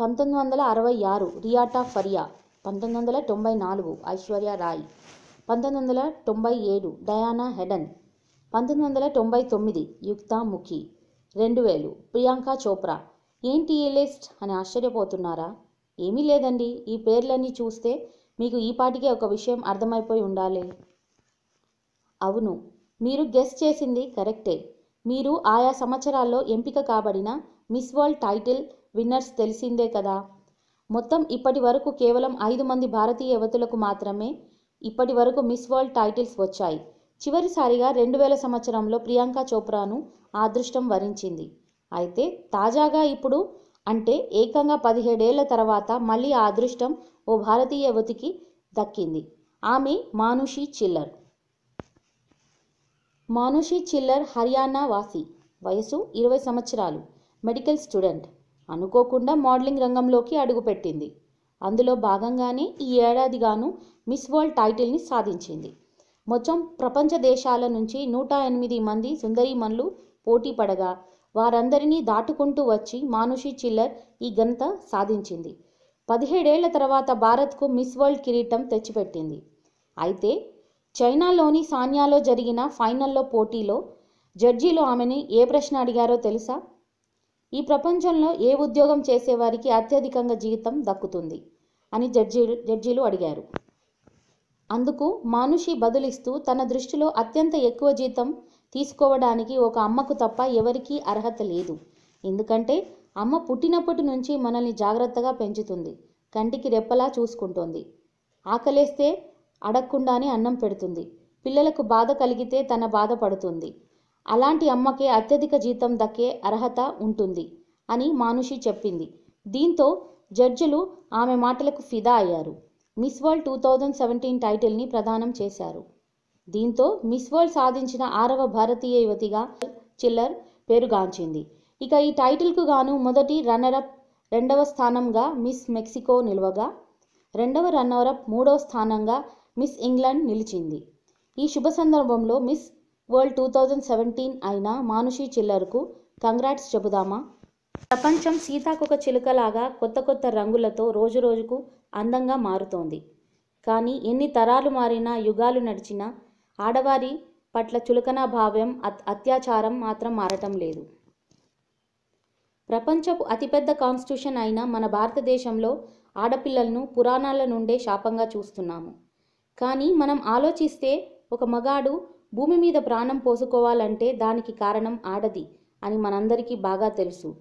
పంతొమ్మిది వందల అరవై ఆరు రియాటా ఫరియా పంతొమ్మిది వందల తొంభై నాలుగు ఐశ్వర్య రాయ్ పంతొమ్మిది వందల తొంభై ఏడు డయానా హెడన్ పంతొమ్మిది వందల తొంభై తొమ్మిది యుక్తా ముఖి రెండు వేలు ప్రియాంక చోప్రా. ఏంటి ఈ లిస్ట్? అని ఆశ్చర్యపోతున్నారా? ఏమీ లేదండి. ఈ పేర్లన్నీ చూస్తే మీకు ఈ పాటికే ఒక విషయం అర్థమైపోయి ఉండాలి. అవును మీరు గెస్ చేసింది కరెక్టే. మీరు ఆయా సంవత్సరాల్లో ఎంపిక కాబడిన మిస్ వరల్డ్ టైటిల్ విన్నర్స్ తెలిసిందే కదా. మొత్తం ఇప్పటి వరకు కేవలం ఐదు మంది భారతీయ యువతులకు మాత్రమే ఇప్పటి వరకు మిస్ వరల్డ్ టైటిల్స్ వచ్చాయి. చివరిసారిగా రెండు వేల సంవత్సరంలో ప్రియాంక చోప్రాను ఆ అదృష్టం వరించింది. అయితే తాజాగా ఇప్పుడు అంటే ఏకంగా పదిహేడేళ్ళ తర్వాత మళ్ళీ ఆ అదృష్టం ఓ భారతీయ యువతికి దక్కింది. ఆమె మానుషి చిల్లర్. మానుషి చిల్లర్ హర్యానా వాసి. వయసు ఇరవై సంవత్సరాలు. Medical student. అనుకోకుండా మోడలింగ్ రంగంలోకి అడుగుపెట్టింది. అందులో భాగంగానే ఈ ఏడాదిగాను మిస్ వరల్డ్ టైటిల్ని సాధించింది. మొత్తం ప్రపంచ దేశాల నుంచి నూట ఎనిమిది మంది సుందరీమణులు పోటీ పడగా వారందరినీ దాటుకుంటూ వచ్చి మానుషి చిల్లర్ ఈ ఘనత సాధించింది. పదిహేడేళ్ళ తర్వాత భారత్కు మిస్ వరల్డ్ కిరీటం తెచ్చిపెట్టింది. అయితే చైనాలోని సాన్యాలో జరిగిన ఫైనల్లో పోటీలో జడ్జీలు ఆమెని ఏ ప్రశ్న అడిగారో తెలుసా? ఈ ప్రపంచంలో ఏ ఉద్యోగం చేసేవారికి అత్యధికంగా జీతం దక్కుతుంది అని జడ్జీ జడ్జీలు అడిగారు. అందుకు మానుషి బదులిస్తూ తన దృష్టిలో అత్యంత ఎక్కువ జీతం తీసుకోవడానికి ఒక అమ్మకు తప్ప ఎవరికీ అర్హత లేదు. ఎందుకంటే అమ్మ పుట్టినప్పటి నుంచి మనల్ని జాగ్రత్తగా పెంచుతుంది కంటికి రెప్పలా చూసుకుంటోంది. ఆకలేస్తే అడగకుండానే అన్నం పెడుతుంది పిల్లలకు బాధ కలిగితే తన బాధ పడుతుంది అలాంటి అమ్మకే అత్యధిక జీతం దక్కే అర్హత ఉంటుంది అని మానుషి చెప్పింది. దీంతో జడ్జిలు ఆమె మాటలకు ఫిదా అయ్యారు. Miss World two thousand seventeen టైటిల్ని ప్రదానం చేశారు. దీంతో మిస్ వరల్డ్ సాధించిన ఆరవ భారతీయ యువతిగా చిల్లర్ పేరుగాంచింది. ఇక ఈ టైటిల్కు గాను మొదటి రన్నరప్ రెండవ స్థానంగా మిస్ మెక్సికో నిల్వగా రెండవ రన్నరప్ మూడవ స్థానంగా మిస్ ఇంగ్లాండ్ నిలిచింది. ఈ శుభ సందర్భంలో Miss World two thousand seventeen అయిన మానుషి చిల్లర్కు కంగ్రాట్స్ చెబుదామా? ప్రపంచం సీతాకొక చిలుకలాగా కొత్త కొత్త రంగులతో రోజురోజుకు అందంగా మారుతోంది. కానీ ఎన్ని తరాలు మారినా యుగాలు నడిచినా ఆడవారి పట్ల చులకన భావ్యం అత్ అత్యాచారం మాత్రం మారటం లేదు. ప్రపంచపు అతిపెద్ద కాన్స్టిట్యూషన్ అయిన మన భారతదేశంలో ఆడపిల్లలను పురాణాల నుండే శాపంగా చూస్తున్నాము. కానీ మనం ఆలోచిస్తే ఒక మగాడు భూమి మీద ప్రాణం పోసుకోవాలంటే దానికి కారణం ఆడది అని మనందరికీ బాగా తెలుసు.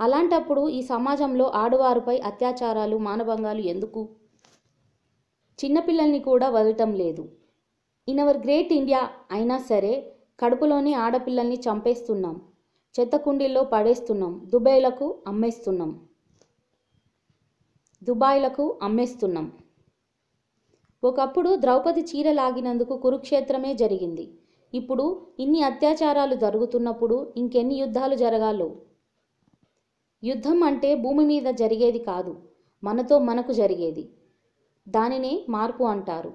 అలాంటప్పుడు ఈ సమాజంలో ఆడవారిపై అత్యాచారాలు మానభంగాలు ఎందుకు? చిన్నపిల్లల్ని కూడా వదలటం లేదు. ఇన్ అవర్ గ్రేట్ ఇండియా అయినా సరే కడుపులోని ఆడపిల్లల్ని చంపేస్తున్నాం. చెత్త కుండీల్లో పడేస్తున్నాం. దుబాయ్లకు అమ్మేస్తున్నాం. దుబాయ్లకు అమ్మేస్తున్నాం. ఒకప్పుడు ద్రౌపది చీర లాగినందుకు కురుక్షేత్రమే జరిగింది. ఇప్పుడు ఇన్ని అత్యాచారాలు జరుగుతున్నప్పుడు ఇంకెన్ని యుద్ధాలు జరగాలో? యుద్ధం అంటే భూమి మీద జరిగేది కాదు మనతో మనకు జరిగేది. దానినే మార్పు అంటారు.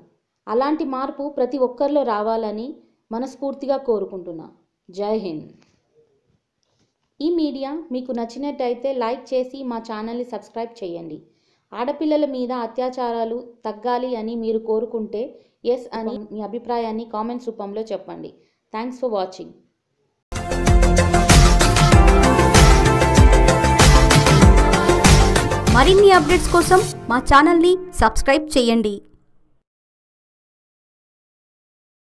అలాంటి మార్పు ప్రతి ఒక్కరిలో రావాలని మనస్ఫూర్తిగా కోరుకుంటున్నా. జై హింద్! ఈ మీడియా మీకు నచ్చినట్టయితే లైక్ చేసి మా ఛానల్ని సబ్స్క్రైబ్ చేయండి. ఆడపిల్లల మీద అత్యాచారాలు తగ్గాలి అని మీరు కోరుకుంటే ఎస్ అని మీ అభిప్రాయాన్ని కామెంట్స్ రూపంలో చెప్పండి. థ్యాంక్స్ ఫర్ వాచింగ్ మరిన్ని అప్డేట్స్ కోసం మా ఛానల్ని సబ్స్క్రైబ్ చేయండి.